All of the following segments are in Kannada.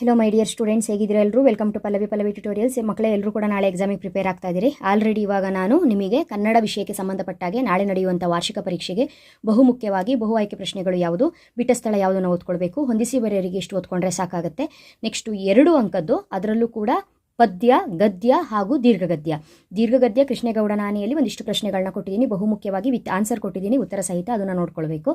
ಹೆಲೋ ಮೈ ಡಿಯರ್ ಸ್ಟೂಡೆಂಟ್ಸ್ ಹೇಗಿದ್ದೀರಾ ಎಲ್ಲರೂ welcome to Pallavi Pallavi tutorials ಮಕ್ಕಳೇ ಎಲ್ಲರೂ ಕೂಡ ನಾಳೆ ಎಕ್ಸಾಮಿಗೆ ಪ್ರಿಪೇರ್ ಆಗ್ತಾ ಇದ್ದೀರಿ. ಆಲ್ರೆಡಿ ಇವಾಗ ನಾನು ನಿಮಗೆ ಕನ್ನಡ ವಿಷಯಕ್ಕೆ ಸಂಬಂಧಪಟ್ಟಾಗೆ ನಾಳೆ ನಡೆಯುವಂಥ ವಾರ್ಷಿಕ ಪರೀಕ್ಷೆಗೆ ಬಹುಮುಖ್ಯವಾಗಿ ಬಹು ಆಯ್ಕೆ ಪ್ರಶ್ನೆಗಳು ಯಾವುದು, ಬಿಟ್ಟ ಸ್ಥಳ ಯಾವುದನ್ನು ಓದ್ಕೊಳ್ಬೇಕು, ಹೊಂದಿಸಿ ಬರೆಯರಿಗೆ ಎಷ್ಟು ಓದ್ಕೊಂಡ್ರೆ ಸಾಕಾಗುತ್ತೆ ನೆಕ್ಸ್ಟು ಎರಡು ಅಂಕದ್ದು, ಅದರಲ್ಲೂ ಕೂಡ ಪದ್ಯ, ಗದ್ಯ ಹಾಗೂ ದೀರ್ಘಗದ್ಯ. ದೀರ್ಘಗದ್ಯ ಕೃಷ್ಣೇಗೌಡ ನಾನಿಯಲ್ಲಿ ಒಂದಿಷ್ಟು ಪ್ರಶ್ನೆಗಳನ್ನ ಕೊಟ್ಟಿದ್ದೀನಿ. ಬಹುಮುಖ್ಯವಾಗಿ ವಿತ್ ಆನ್ಸರ್ ಕೊಟ್ಟಿದ್ದೀನಿ. ಉತ್ತರ ಸಹಿತ ಅದನ್ನು ನೋಡ್ಕೊಳ್ಬೇಕು.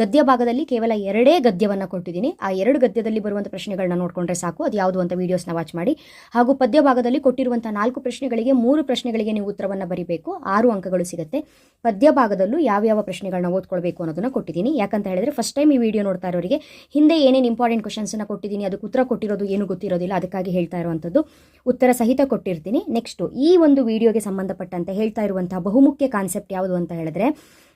ಗದ್ಯ ಭಾಗದಲ್ಲಿ ಕೇವಲ ಎರಡೇ ಗದ್ಯವನ್ನು ಕೊಟ್ಟಿದ್ದೀನಿ. ಆ ಎರಡು ಗದ್ಯದಲ್ಲಿ ಬರುವಂಥ ಪ್ರಶ್ನೆಗಳನ್ನ ನೋಡಿಕೊಂಡ್ರೆ ಸಾಕು. ಅದು ಯಾವುದು ಅಂತ ವೀಡಿಯೋಸ್ನ ವಾಚ್ ಮಾಡಿ. ಹಾಗೂ ಪದ್ಯ ಭಾಗದಲ್ಲಿ ಕೊಟ್ಟಿರುವಂಥ ನಾಲ್ಕು ಪ್ರಶ್ನೆಗಳಿಗೆ ಮೂರು ಪ್ರಶ್ನೆಗಳಿಗೆ ನೀವು ಉತ್ತರವನ್ನು ಬರೀಬೇಕು. ಆರು ಅಂಕಗಳು ಸಿಗುತ್ತೆ. ಪದ್ಯ ಭಾಗದಲ್ಲೂ ಯಾವ್ಯಾವ ಪ್ರಶ್ನೆಗಳನ್ನ ಓದ್ಕೊಳ್ಬೇಕು ಅನ್ನೋದನ್ನ ಕೊಟ್ಟಿದ್ದೀನಿ. ಯಾಕಂತ ಹೇಳಿದ್ರೆ ಫಸ್ಟ್ ಟೈಮ್ ಈ ವಿಡಿಯೋ ನೋಡ್ತಾ ಇರೋರಿಗೆ ಹಿಂದೆ ಏನೇನು ಇಂಪಾರ್ಟೆಂಟ್ ಕ್ವಶನ್ಸನ್ನು ಕೊಟ್ಟಿದ್ದೀನಿ, ಅದಕ್ಕೆ ಉತ್ತರ ಕೊಟ್ಟಿರೋದು ಏನು ಗೊತ್ತಿರೋದಿಲ್ಲ, ಅದಕ್ಕಾಗಿ ಹೇಳ್ತಾ ಇರುವಂಥದ್ದು ಉತ್ತರ ಸಹಿತ ಕೊಟ್ಟಿರ್ತೀನಿ. ನೆಕ್ಸ್ಟು ಈ ಒಂದು ವಿಡಿಯೋಗೆ ಸಂಬಂಧಪಟ್ಟಂತೆ ಹೇಳ್ತಾ ಇರುವಂತಹ ಬಹುಮುಖ್ಯ ಕಾನ್ಸೆಪ್ಟ್ ಯಾವುದು ಅಂತ ಹೇಳಿದ್ರೆ,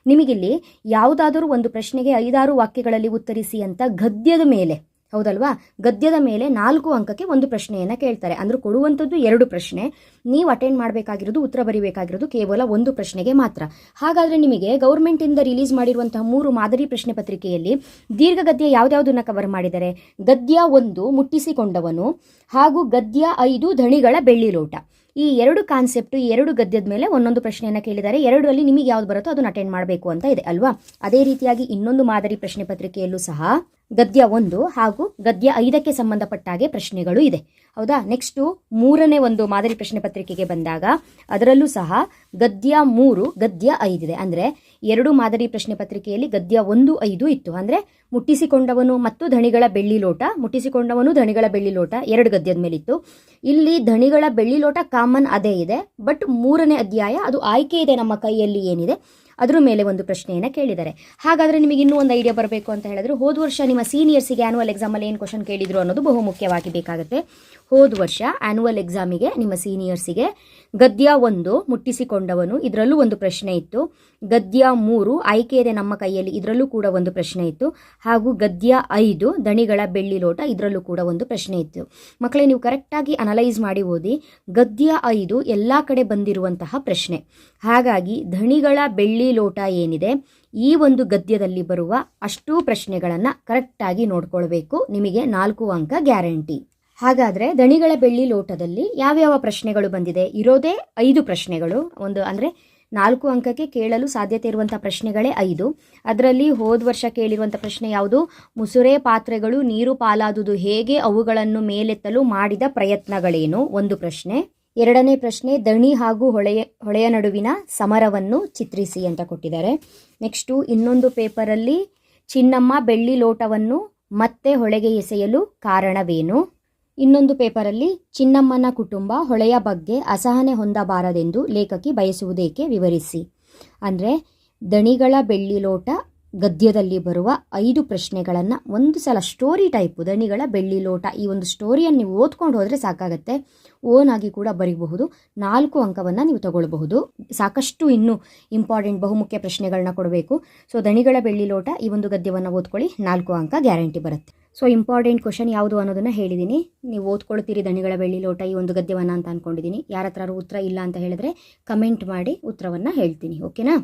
ನಿಮಗಿಲ್ಲಿ ಯಾವುದಾದರೂ ಒಂದು ಪ್ರಶ್ನೆಗೆ ಐದಾರು ವಾಕ್ಯಗಳಲ್ಲಿ ಉತ್ತರಿಸಿ ಅಂತ ಗದ್ಯದ ಮೇಲೆ ಹೌದಲ್ವಾ? ಗದ್ಯದ ಮೇಲೆ ನಾಲ್ಕು ಅಂಕಕ್ಕೆ ಒಂದು ಪ್ರಶ್ನೆಯನ್ನು ಕೇಳ್ತಾರೆ. ಅಂದ್ರೆ ಕೊಡುವಂಥದ್ದು ಎರಡು ಪ್ರಶ್ನೆ. ನೀವು ಅಟೆಂಡ್ ಮಾಡಬೇಕಾಗಿರೋದು, ಉತ್ತರ ಬರಿಬೇಕಾಗಿರೋದು ಕೇವಲ ಒಂದು ಪ್ರಶ್ನೆಗೆ ಮಾತ್ರ. ಹಾಗಾದರೆ ನಿಮಗೆ ಗೌರ್ಮೆಂಟಿಂದ ರಿಲೀಸ್ ಮಾಡಿರುವಂತಹ ಮೂರು ಮಾದರಿ ಪ್ರಶ್ನೆ ಪತ್ರಿಕೆಯಲ್ಲಿ ದೀರ್ಘ ಗದ್ಯ ಯಾವ್ದಾವುದನ್ನು ಕವರ್ ಮಾಡಿದ್ದಾರೆ ಗದ್ಯ ಒಂದು, ಮುಟ್ಟಿಸಿಕೊಂಡವನು, ಹಾಗೂ ಗದ್ಯ ಐದು ಧಣಿಗಳ ಬೆಳ್ಳಿ ಲೋಟ ಈ ಎರಡು ಕಾನ್ಸೆಪ್ಟ್ ಈ ಎರಡು ಗದ್ಯದ ಮೇಲೆ ಒಂದೊಂದು ಪ್ರಶ್ನೆಯನ್ನು ಕೇಳಿದ್ದಾರೆ ಎರಡರಲ್ಲಿ ನಿಮಗೆ ಯಾವ್ದು ಬರುತ್ತೋ ಅದನ್ನು ಅಟೆಂಡ್ ಮಾಡಬೇಕು ಅಂತ ಇದೆ, ಅಲ್ವಾ? ಅದೇ ರೀತಿಯಾಗಿ ಇನ್ನೊಂದು ಮಾದರಿ ಪ್ರಶ್ನೆ ಪತ್ರಿಕೆಯಲ್ಲೂ ಸಹ ಗದ್ಯ ಒಂದು ಹಾಗೂ ಗದ್ಯ ಐದಕ್ಕೆ ಸಂಬಂಧಪಟ್ಟ ಹಾಗೆ ಪ್ರಶ್ನೆಗಳು ಇದೆ. ಹೌದಾ? ನೆಕ್ಸ್ಟು ಮೂರನೇ ಒಂದು ಮಾದರಿ ಪ್ರಶ್ನೆ ಪತ್ರಿಕೆಗೆ ಬಂದಾಗ ಅದರಲ್ಲೂ ಸಹ ಗದ್ಯ ಮೂರು, ಗದ್ಯ ಐದಿದೆ ಅಂದರೆ ಎರಡು ಮಾದರಿ ಪ್ರಶ್ನೆ ಪತ್ರಿಕೆಯಲ್ಲಿ ಗದ್ಯ ಒಂದು, ಐದು ಇತ್ತು. ಅಂದರೆ ಮುಟ್ಟಿಸಿಕೊಂಡವನು ಮತ್ತು ಧಣಿಗಳ ಬೆಳ್ಳಿ ಲೋಟ, ಮುಟ್ಟಿಸಿಕೊಂಡವನು ಧಣಿಗಳ ಬೆಳ್ಳಿ ಲೋಟ, ಎರಡು ಗದ್ಯದ ಮೇಲಿತ್ತು ಇಲ್ಲಿ ಧಣಿಗಳ ಬೆಳ್ಳಿ ಲೋಟ ಕಾಮನ್ ಅದೇ ಇದೆ ಬಟ್ ಮೂರನೇ ಅಧ್ಯಾಯ ಅದು ಆಯ್ಕೆ ಇದೆ ನಮ್ಮ ಕೈಯಲ್ಲಿ ಏನಿದೆ. ಅದ್ರ ಮೇಲೆ ಒಂದು ಪ್ರಶ್ನೆಯನ್ನು ಕೇಳಿದ್ದಾರೆ. ಹಾಗಾದರೆ ನಿಮಗೆ ಇನ್ನೂ ಒಂದು ಐಡಿಯಾ ಬರಬೇಕು ಅಂತ ಹೇಳಿದ್ರೆ, ಹೋದ ವರ್ಷ ನಿಮ್ಮ ಸೀನಿಯರ್ಸಿಗೆ ಆ್ಯನುವಲ್ ಎಕ್ಸಾಮಲ್ಲಿ ಏನು ಕ್ವಶನ್ ಕೇಳಿದ್ರು ಅನ್ನೋದು ಬಹು ಮುಖ್ಯವಾಗಿ ಬೇಕಾಗುತ್ತೆ. ಹೋದ ವರ್ಷ ಆ್ಯನುವಲ್ ಎಕ್ಸಾಮಿಗೆ ನಿಮ್ಮ ಸೀನಿಯರ್ಸಿಗೆ ಗದ್ಯ ಒಂದು ಮುಟ್ಟಿಸಿಕೊಂಡವನು, ಇದರಲ್ಲೂ ಒಂದು ಪ್ರಶ್ನೆ ಇತ್ತು. ಗದ್ಯ ಮೂರು ಆಯ್ಕೆ ಇದೆ ನಮ್ಮ ಕೈಯಲ್ಲಿ, ಇದರಲ್ಲೂ ಕೂಡ ಒಂದು ಪ್ರಶ್ನೆ ಇತ್ತು. ಹಾಗೂ ಗದ್ಯ ಐದು ದಣಿಗಳ ಬೆಳ್ಳಿ ಲೋಟ, ಇದರಲ್ಲೂ ಕೂಡ ಒಂದು ಪ್ರಶ್ನೆ ಇತ್ತು. ಮಕ್ಕಳೇ, ನೀವು ಕರೆಕ್ಟಾಗಿ ಅನಲೈಸ್ ಮಾಡಿ ಓದಿ, ಗದ್ಯ ಐದು ಎಲ್ಲ ಕಡೆ ಬಂದಿರುವಂತಹ ಪ್ರಶ್ನೆ. ಹಾಗಾಗಿ ಧಣಿಗಳ ಬೆಳ್ಳಿ ಲೋಟ ಏನಿದೆ, ಈ ಒಂದು ಗದ್ಯದಲ್ಲಿ ಬರುವ ಅಷ್ಟೂ ಪ್ರಶ್ನೆಗಳನ್ನು ಕರೆಕ್ಟಾಗಿ ನೋಡ್ಕೊಳ್ಬೇಕು. ನಿಮಗೆ ನಾಲ್ಕು ಅಂಕ ಗ್ಯಾರಂಟಿ. ಹಾಗಾದರೆ ದಣಿಗಳ ಬೆಳ್ಳಿ ಲೋಟದಲ್ಲಿ ಯಾವ್ಯಾವ ಪ್ರಶ್ನೆಗಳು ಬಂದಿದೆ? ಇರೋದೇ ಐದು ಪ್ರಶ್ನೆಗಳು. ಒಂದು ಅಂದರೆ ನಾಲ್ಕು ಅಂಕಕ್ಕೆ ಕೇಳಲು ಸಾಧ್ಯತೆ ಇರುವಂಥ ಪ್ರಶ್ನೆಗಳೇ ಐದು. ಅದರಲ್ಲಿ ಹೋದ ವರ್ಷ ಕೇಳಿರುವಂಥ ಪ್ರಶ್ನೆ ಯಾವುದು? ಮುಸುರೆ ಪಾತ್ರೆಗಳು ನೀರು ಪಾಲಾದುದು ಹೇಗೆ? ಅವುಗಳನ್ನು ಮೇಲೆತ್ತಲು ಮಾಡಿದ ಪ್ರಯತ್ನಗಳೇನು? ಒಂದು ಪ್ರಶ್ನೆ. ಎರಡನೇ ಪ್ರಶ್ನೆ, ದಣಿ ಹಾಗೂ ಹೊಳೆಯ ಹೊಳೆಯ ನಡುವಿನ ಸಮರವನ್ನು ಚಿತ್ರಿಸಿ ಅಂತ ಕೊಟ್ಟಿದ್ದಾರೆ. ನೆಕ್ಸ್ಟು ಇನ್ನೊಂದು ಪೇಪರಲ್ಲಿ, ಚಿನ್ನಮ್ಮ ಬೆಳ್ಳಿ ಲೋಟವನ್ನು ಮತ್ತೆ ಹೊಳೆಗೆ ಎಸೆಯಲು ಕಾರಣವೇನು? ಇನ್ನೊಂದು ಪೇಪರಲ್ಲಿ, ಚಿನ್ನಮ್ಮನ ಕುಟುಂಬ ಹೊಳೆಯ ಬಗ್ಗೆ ಅಸಹನೆ ಹೊಂದಬಾರದೆಂದು ಲೇಖಕಿ ಬಯಸುವುದೇಕೆ ವಿವರಿಸಿ. ಅಂದರೆ, ದಣಿಗಳ ಬೆಳ್ಳಿ ಲೋಟ ಗದ್ಯದಲ್ಲಿ ಬರುವ ಐದು ಪ್ರಶ್ನೆಗಳನ್ನು ಒಂದು ಸಲ ಸ್ಟೋರಿ ಟೈಪು ದಣಿಗಳ ಬೆಳ್ಳಿ ಲೋಟ ಈ ಒಂದು ಸ್ಟೋರಿಯನ್ನು ನೀವು ಓದ್ಕೊಂಡು ಹೋದರೆ ಸಾಕಾಗತ್ತೆ. ಓನ್ ಆಗಿ ಕೂಡ ಬರೀಬಹುದು. ನಾಲ್ಕು ಅಂಕವನ್ನು ನೀವು ತಗೊಳ್ಬಹುದು. ಸಾಕಷ್ಟು ಇನ್ನೂ ಇಂಪಾರ್ಟೆಂಟ್ ಬಹುಮುಖ್ಯ ಪ್ರಶ್ನೆಗಳನ್ನ ಕೊಡಬೇಕು. ಸೊ ದಣಿಗಳ ಬೆಳ್ಳಿ ಲೋಟ ಈ ಒಂದು ಗದ್ಯವನ್ನು ಓದ್ಕೊಳ್ಳಿ. ನಾಲ್ಕು ಅಂಕ ಗ್ಯಾರಂಟಿ ಬರುತ್ತೆ. ಸೊ ಇಂಪಾರ್ಟೆಂಟ್ ಕ್ವಶನ್ ಯಾವುದು ಅನ್ನೋದನ್ನು ಹೇಳಿದ್ದೀನಿ ನೀವು ಓದ್ಕೊಳ್ತೀರಿ ದಣಿಗಳ ಬೆಳ್ಳಿ ಲೋಟ ಈ ಒಂದು ಗದ್ಯವನ್ನು ಅಂತ ಅಂದ್ಕೊಂಡಿದ್ದೀನಿ ಯಾರ ಉತ್ತರ ಇಲ್ಲ ಅಂತ ಹೇಳಿದ್ರೆ ಕಮೆಂಟ್ ಮಾಡಿ ಉತ್ತರವನ್ನು ಹೇಳ್ತೀನಿ. ಓಕೆನಾ